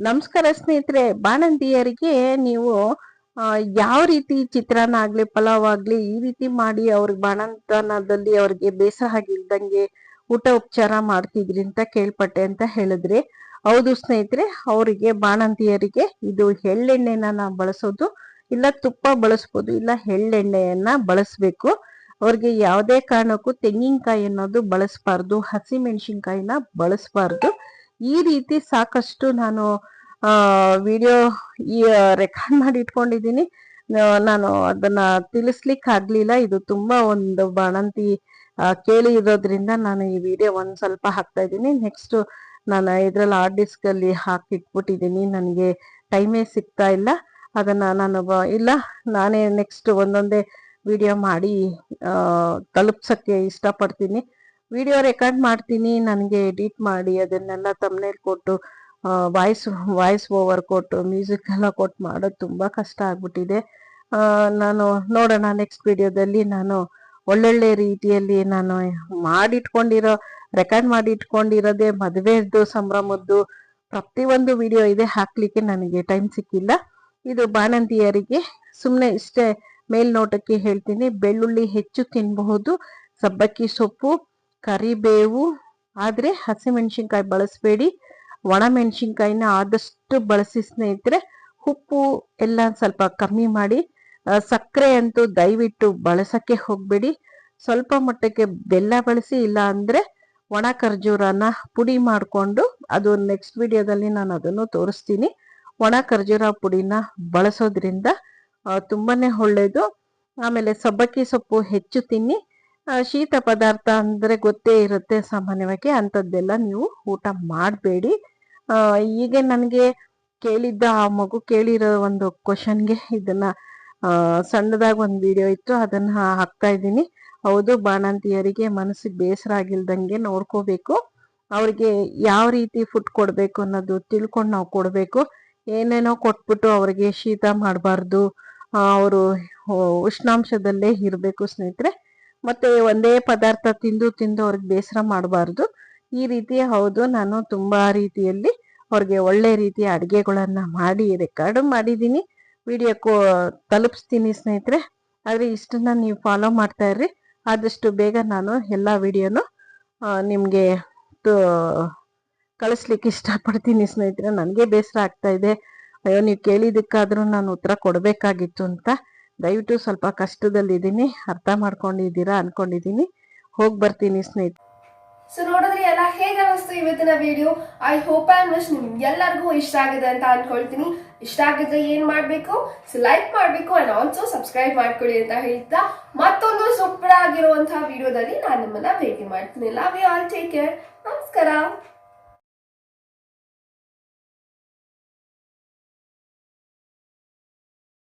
ನಮಸ್ಕಾರ ಸ್ನೇಹಿತರೆ, ಬಾಣಂತಿಯರಿಗೆ ನೀವು ಯಾವ ರೀತಿ ಚಿತ್ರಾನ್ನ ಆಗ್ಲಿ, ಪಲಾವ್ ಆಗ್ಲಿ, ಈ ರೀತಿ ಮಾಡಿ ಅವ್ರಿಗೆ ಬಾಣಂತನದಲ್ಲಿ ಅವ್ರಿಗೆ ಬೇಸರ ಆಗಿಲ್ದಂಗೆ ಊಟ ಉಪಚಾರ ಮಾಡ್ತಿದ್ರಿ ಅಂತ ಕೇಳ್ಪಟ್ಟೆ ಅಂತ ಹೇಳಿದ್ರಿ. ಹೌದು ಸ್ನೇಹಿತರೆ, ಅವರಿಗೆ, ಬಾಣಂತಿಯರಿಗೆ ಇದು ಎಳ್ಳೆಣ್ಣೆನ ನಾವು ಬಳಸೋದು, ಇಲ್ಲ ತುಪ್ಪ ಬಳಸ್ಬೋದು, ಇಲ್ಲ ಎಳ್ಳೆಣ್ಣೆಯನ್ನ ಬಳಸ್ಬೇಕು. ಅವ್ರಿಗೆ ಯಾವುದೇ ಕಾರಣಕ್ಕೂ ತೆಂಗಿನಕಾಯಿ ಅನ್ನೋದು ಬಳಸ್ಬಾರ್ದು, ಹಸಿಮೆಣಸಿನ್ಕಾಯಿನ ಬಳಸ್ಬಾರ್ದು ಬಳಸಬಾರ್ದು. ಈ ರೀತಿ ಸಾಕಷ್ಟು ನಾನು ವಿಡಿಯೋ ಈ ರೆಕಾರ್ಡ್ ಮಾಡಿ ಇಟ್ಕೊಂಡಿದ್ದೀನಿ. ನಾನು ಅದನ್ನ ತಿಳಿಸ್ಲಿಕ್ಕೆ ಆಗ್ಲಿಲ್ಲ. ಇದು ತುಂಬಾ ಒಂದು ಬಾಣಂತಿ ಕೇಳಿ ಇರೋದ್ರಿಂದ ನಾನು ಈ ವಿಡಿಯೋ ಒಂದ್ ಸ್ವಲ್ಪ ಹಾಕ್ತಾ ಇದ್ದೀನಿ. ನೆಕ್ಸ್ಟ್ ನಾನು ಇದ್ರಲ್ಲಿ ಹಾರ್ಡ್ ಡಿಸ್ಕ್ ಅಲ್ಲಿ ಹಾಕಿ ಇಟ್ಬಿಟ್ಟಿದ್ದೀನಿ. ನನಗೆ ಟೈಮೇ ಸಿಗ್ತಾ ಇಲ್ಲ. ಅದನ್ನ ನಾನು ಇಲ್ಲ, ನಾನೇ ನೆಕ್ಸ್ಟ್ ಒಂದೊಂದೇ ವಿಡಿಯೋ ಮಾಡಿ ತಲುಪ್ಸಕ್ಕೆ ಇಷ್ಟಪಡ್ತೀನಿ. ವಿಡಿಯೋ ರೆಕಾರ್ಡ್ ಮಾಡ್ತೀನಿ, ನನಗೆ ಎಡಿಟ್ ಮಾಡಿ, ಅದನ್ನೆಲ್ಲ ತಮ್ಮನೇಲಿ ಕೊಟ್ಟು ವಾಯ್ಸ್ ವಾಯ್ಸ್ ಓವರ್ ಕೊಟ್ಟು ಮ್ಯೂಸಿಕ್ ಎಲ್ಲ ಕೊಟ್ಟು ಮಾಡೋದು ತುಂಬ ಕಷ್ಟ ಆಗ್ಬಿಟ್ಟಿದೆ. ನಾನು ನೋಡೋಣ ನೆಕ್ಸ್ಟ್ ವಿಡಿಯೋದಲ್ಲಿ ನಾನು ಒಳ್ಳೊಳ್ಳೆ ರೀತಿಯಲ್ಲಿ ನಾನು ಮಾಡಿಟ್ಕೊಂಡಿರೋ ರೆಕಾರ್ಡ್ ಮಾಡಿ ಇಟ್ಕೊಂಡಿರೋದೆ ಮದುವೆದ್ದು, ಸಂಭ್ರಮದ್ದು, ಪ್ರತಿಯೊಂದು ವಿಡಿಯೋ ಇದೆ ಹಾಕ್ಲಿಕ್ಕೆ ನನಗೆ ಟೈಮ್ ಸಿಕ್ಕಿಲ್ಲ. ಇದು ಬಾಣಂತಿಯರಿಗೆ ಸುಮ್ಮನೆ ಇಷ್ಟೇ ಮೇಲ್ನೋಟಕ್ಕೆ ಹೇಳ್ತೀನಿ, ಬೆಳ್ಳುಳ್ಳಿ ಹೆಚ್ಚು ತಿನ್ನಬಹುದು ಸಬ್ಬಕ್ಕಿ ಸೊಪ್ಪು ಕರಿಬೇವು, ಆದರೆ ಹಸಿಮೆಣಸಿನ್ಕಾಯಿ ಬಳಸಬೇಡಿ. ಒಣ ಮೆಣಸಿನ್ಕಾಯಿನ ಆದಷ್ಟು ಬಳಸಿ ಸ್ನೇಹಿತರೆ, ಉಪ್ಪು ಎಲ್ಲ ಸ್ವಲ್ಪ ಕಮ್ಮಿ ಮಾಡಿ. ಸಕ್ಕರೆ ಅಂತೂ ದಯವಿಟ್ಟು ಬಳಸಕ್ಕೆ ಹೋಗಬೇಡಿ. ಸ್ವಲ್ಪ ಮಟ್ಟಕ್ಕೆ ಬೆಲ್ಲ ಬಳಸಿ ಇಲ್ಲ ಅಂದರೆ ಒಣ ಖರ್ಜೂರನ ಪುಡಿ ಮಾಡಿಕೊಂಡು, ಅದು ನೆಕ್ಸ್ಟ್ ವಿಡಿಯೋದಲ್ಲಿ ನಾನು ಅದನ್ನು ತೋರಿಸ್ತೀನಿ. ಒಣ ಖರ್ಜೂರ ಪುಡಿನ ಬಳಸೋದ್ರಿಂದ ತುಂಬಾ ಒಳ್ಳೆಯದು ಆಮೇಲೆ ಸಬ್ಬಕ್ಕಿ ಸೊಪ್ಪು ಹೆಚ್ಚು ತಿನ್ನಿ. ಶೀತ ಪದಾರ್ಥ ಅಂದ್ರೆ ಗೊತ್ತೇ ಇರುತ್ತೆ ಸಾಮಾನ್ಯವಾಗಿ, ಅಂಥದ್ದೆಲ್ಲ ನೀವು ಊಟ ಮಾಡಬೇಡಿ. ಈಗ ನನಗೆ ಕೇಳಿದ್ದ ಆ ಮಗು ಕೇಳಿರೋ ಒಂದು ಕ್ವಶನ್ಗೆ ಇದನ್ನ ಸಣ್ಣದಾಗಿ ಒಂದು ವಿಡಿಯೋ ಇತ್ತು, ಅದನ್ನ ಹಾಕ್ತಾ ಇದ್ದೀನಿ. ಹೌದು, ಬಾಣಂತಿಯರಿಗೆ ಮನಸ್ಸಿಗೆ ಬೇಸರ ಆಗಿಲ್ದಂಗೆ ನೋಡ್ಕೋಬೇಕು. ಅವ್ರಿಗೆ ಯಾವ ರೀತಿ ಫುಡ್ ಕೊಡಬೇಕು ಅನ್ನೋದು ತಿಳ್ಕೊಂಡು ನಾವು ಕೊಡಬೇಕು. ಏನೇನೋ ಕೊಟ್ಬಿಟ್ಟು ಅವ್ರಿಗೆ ಶೀತ ಮಾಡಬಾರ್ದು ಅವರು ಉಷ್ಣಾಂಶದಲ್ಲೇ ಇರಬೇಕು ಸ್ನೇಹಿತರೆ. ಮತ್ತೆ ಒಂದೇ ಪದಾರ್ಥ ತಿಂದು ತಿಂದು ಅವ್ರಿಗೆ ಬೇಸರ ಮಾಡಬಾರ್ದು. ಈ ರೀತಿ ಹೌದು, ನಾನು ತುಂಬಾ ರೀತಿಯಲ್ಲಿ ಅವ್ರಿಗೆ ಒಳ್ಳೆ ರೀತಿಯ ಅಡುಗೆಗಳನ್ನ ಮಾಡಿ, ರೆಕಾರ್ಡ್ ಮಾಡಿದ್ದೀನಿ. ವಿಡಿಯೋ ತಲುಪಿಸ್ತೀನಿ ಸ್ನೇಹಿತರೆ. ಆದರೆ ಇಷ್ಟನ್ನ ನೀವು ಫಾಲೋ ಮಾಡ್ತಾ ಇರ್ರಿ. ಆದಷ್ಟು ಬೇಗ ನಾನು ಎಲ್ಲ ವಿಡಿಯೋನು ನಿಮಗೆ ಕಳಿಸ್ಲಿಕ್ಕೆ ಇಷ್ಟಪಡ್ತೀನಿ ಸ್ನೇಹಿತರೆ. ನನಗೆ ಬೇಸರ ಆಗ್ತಾ ಇದೆ. ಅಯ್ಯೋ, ನೀವು ಕೇಳಿದ್ದಕ್ಕಾದರೂ ನಾನು ಉತ್ತರ ಕೊಡಬೇಕಾಗಿತ್ತು ಅಂತ. ದಯವಿಟ್ಟು ಸ್ವಲ್ಪ ಕಷ್ಟದಲ್ಲಿದ್ದೀನಿ, ಅರ್ಥ ಮಾಡ್ಕೊಂಡಿದ್ದೀರಾ ಅನ್ಕೊಂಡಿದ್ದೀನಿ. ಹೋಗಿ ಬರ್ತೀನಿ ಸ್ನೇಹಿತ. ಸೊ ನೋಡಿದ್ರೆ ಎಲ್ಲ ಹೇಗೆ ಅನಿಸ್ತು ಇವತ್ತಿನ video I hope and wish ನಿಮ್ಗೆ ಎಲ್ಲರಿಗೂ ಇಷ್ಟ ಆಗಿದೆ ಅಂತ ಅನ್ಕೊಳ್ತೀನಿ. ಇಷ್ಟ ಆಗಿದ್ರೆ ಏನು ಮಾಡಬೇಕು? ಸೊ ಲೈಕ್ ಮಾಡಬೇಕು ಅಂಡ್ ಆಲ್ಸೋ ಸಬ್ಸ್ಕ್ರೈಬ್ ಮಾಡ್ಕೊಳ್ಳಿ ಅಂತ ಹೇಳ್ತಾ ಮತ್ತೊಂದು ಸೂಪರ್ ಆಗಿರುವಂತಹ ವಿಡಿಯೋದಲ್ಲಿ ನಾನು ನಿಮ್ಮನ್ನ ಭೇಟಿ ಮಾಡ್ತೀನಿ. Love you all take care ನಮಸ್ಕಾರ.